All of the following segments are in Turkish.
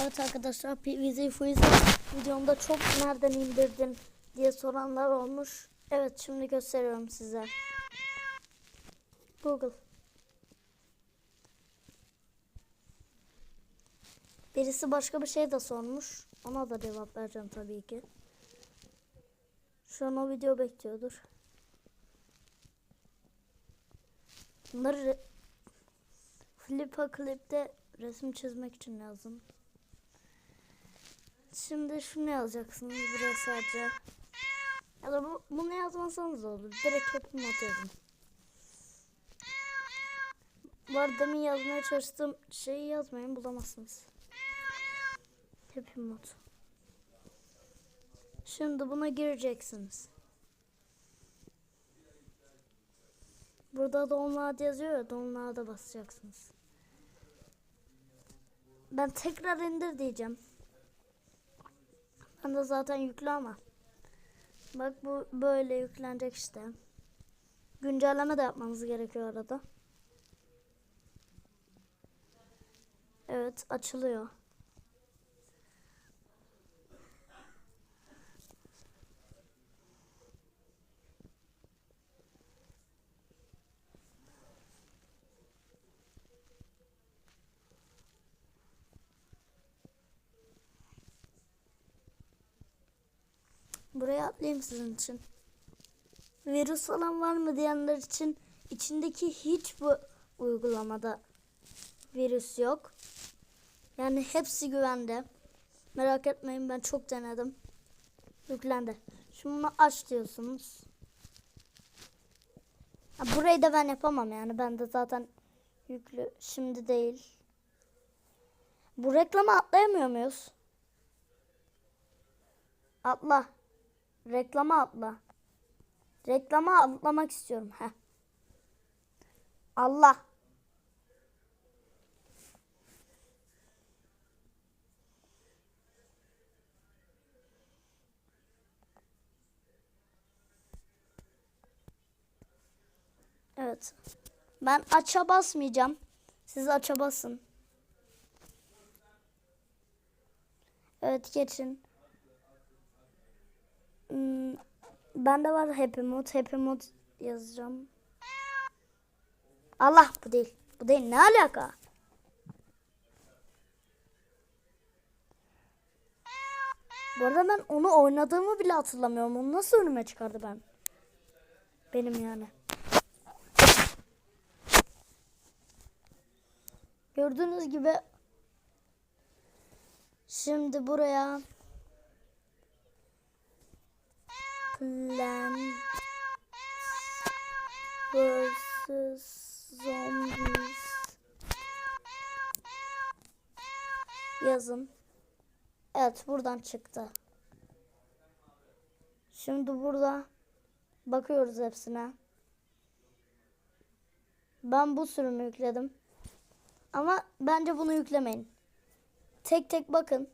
Evet arkadaşlar PVZ Freezer videomda çok nereden indirdin diye soranlar olmuş. Evet şimdi gösteriyorum size. Google. Birisi başka bir şey de sormuş. Ona da cevap vereceğim tabii ki. Şu an o video bekliyordur. Bunları Flipa Clip'te resim çizmek için lazım. Şimdi şunu yazacaksınız buraya sadece. Ya da bu, bunu yazmasanız olur. Direkt yapım atıyorum. Bu arada demin yazmaya çalıştığım şeyi yazmayın bulamazsınız. Happy mod. Şimdi buna gireceksiniz. Burada download yazıyor ya download'a basacaksınız. Ben tekrar indir diyeceğim. De zaten yüklü ama. Bak bu böyle yüklenecek işte. Güncelleme de yapmanız gerekiyor arada. Evet açılıyor. Buraya atlayayım sizin için. Virüs falan var mı diyenler için içindeki hiç bu uygulamada virüs yok. Yani hepsi güvende. Merak etmeyin ben çok denedim. Yüklendi. Şimdi bunu aç diyorsunuz. Ha, burayı da ben yapamam yani. Ben de zaten yüklü. Şimdi değil. Bu reklama atlayamıyor muyuz? Atla. Reklama atla. Reklama atlamak istiyorum. Heh. Allah. Evet. Ben aça basmayacağım. Siz aça basın. Evet geçin. Hmm, bende var Happy Mod. Happy Mod yazacağım. Allah bu değil. Bu değil. Ne alaka? Bu arada ben onu oynadığımı bile hatırlamıyorum. Onu nasıl önüme çıkardı ben? Benim yani. Gördüğünüz gibi şimdi buraya Plants vs Zombies yazın. Evet buradan çıktı. Şimdi burada bakıyoruz hepsine. Ben bu sürümü yükledim. Ama bence bunu yüklemeyin. Tek tek bakın.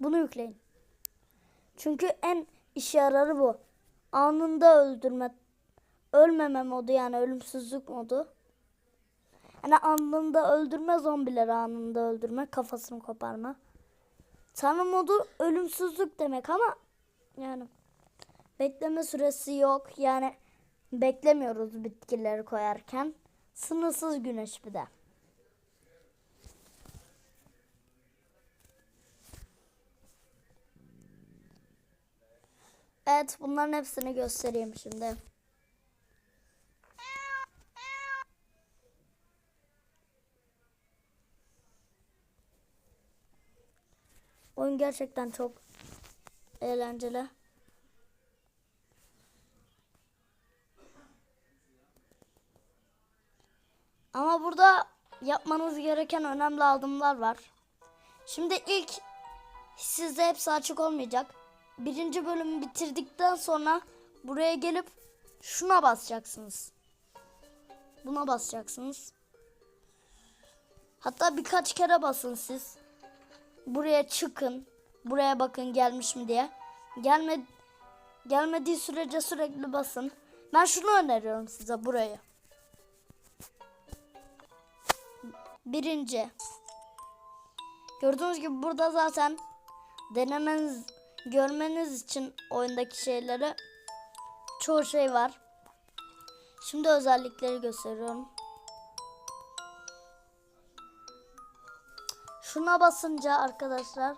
Bunu yükleyin. Çünkü en işe yararı bu. Anında öldürme, ölmeme modu yani ölümsüzlük modu. Yani anında öldürme zombileri anında öldürme, kafasını koparma. Tanrı modu ölümsüzlük demek ama yani bekleme süresi yok. Yani beklemiyoruz bitkileri koyarken. Sınırsız güneş bir de. Evet bunların hepsini göstereyim şimdi. Oyun gerçekten çok eğlenceli. Ama burada yapmanız gereken önemli adımlar var. Şimdi ilk sizde hepsi açık olmayacak. Birinci bölümü bitirdikten sonra buraya gelip şuna basacaksınız. Buna basacaksınız. Hatta birkaç kere basın siz. Buraya çıkın. Buraya bakın gelmiş mi diye. Gelme, gelmediği sürece sürekli basın. Ben şunu öneriyorum size burayı. Birinci. Gördüğünüz gibi burada zaten denemeniz, görmeniz için oyundaki şeyleri çoğu şey var. Şimdi özellikleri gösteriyorum. Şuna basınca arkadaşlar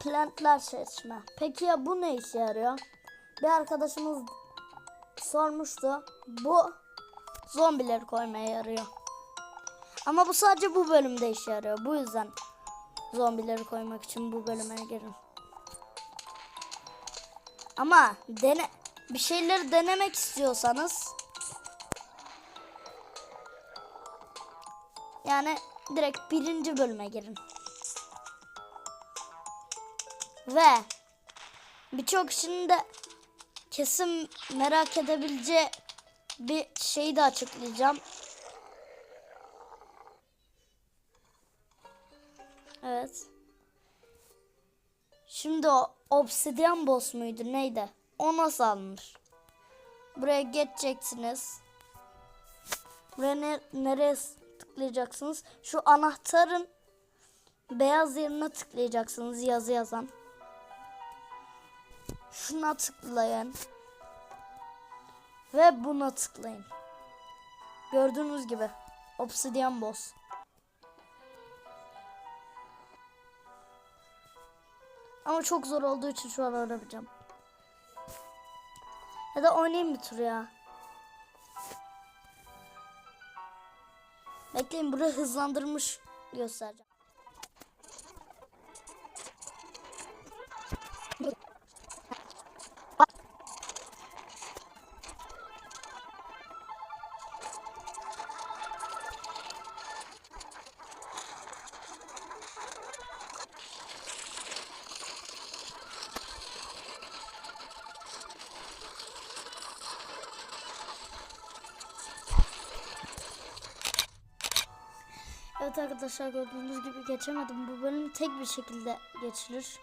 plantlar seçme. Peki ya bu ne işe yarıyor? Bir arkadaşımız sormuştu. Bu zombileri koymaya yarıyor. Ama bu sadece bu bölümde işe yarıyor. Bu yüzden zombileri koymak için bu bölüme girin. Ama dene bir şeyleri denemek istiyorsanız yani direkt birinci bölüme girin. Ve birçok kişinin de kesin merak edebileceği bir şeyi de açıklayacağım. Evet. Şimdi o obsidian boss muydu neydi? O nasıl alınır? Buraya geçeceksiniz. Buraya ne, nereye tıklayacaksınız? Şu anahtarın beyaz yerine tıklayacaksınız yazı yazan. Şuna tıklayın. Ve buna tıklayın. Gördüğünüz gibi obsidian boss. Ama çok zor olduğu için şu an oynamayacağım. Ya da oynayayım bir tur ya. Bekleyin burayı hızlandırmış göstereceğim. Evet arkadaşlar gördüğünüz gibi geçemedim. Bu bölüm tek bir şekilde geçilir.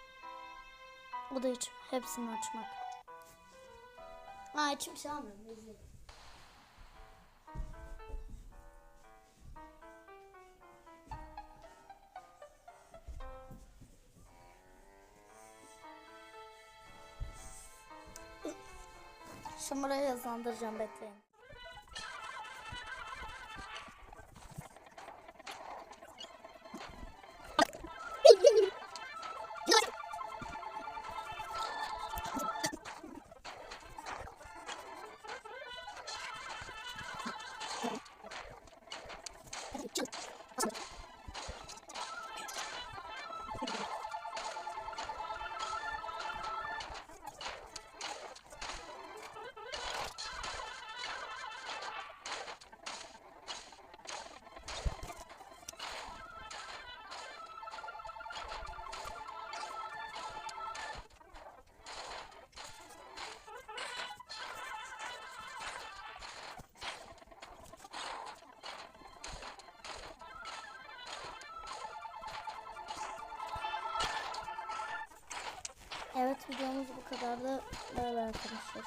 O da hiç hepsini açmak. Aa içim şey almıyorum. izleyin. Şimdi buraya yazandıracağım bekleyin. Evet videomuz bu kadardı. Bay arkadaşlar.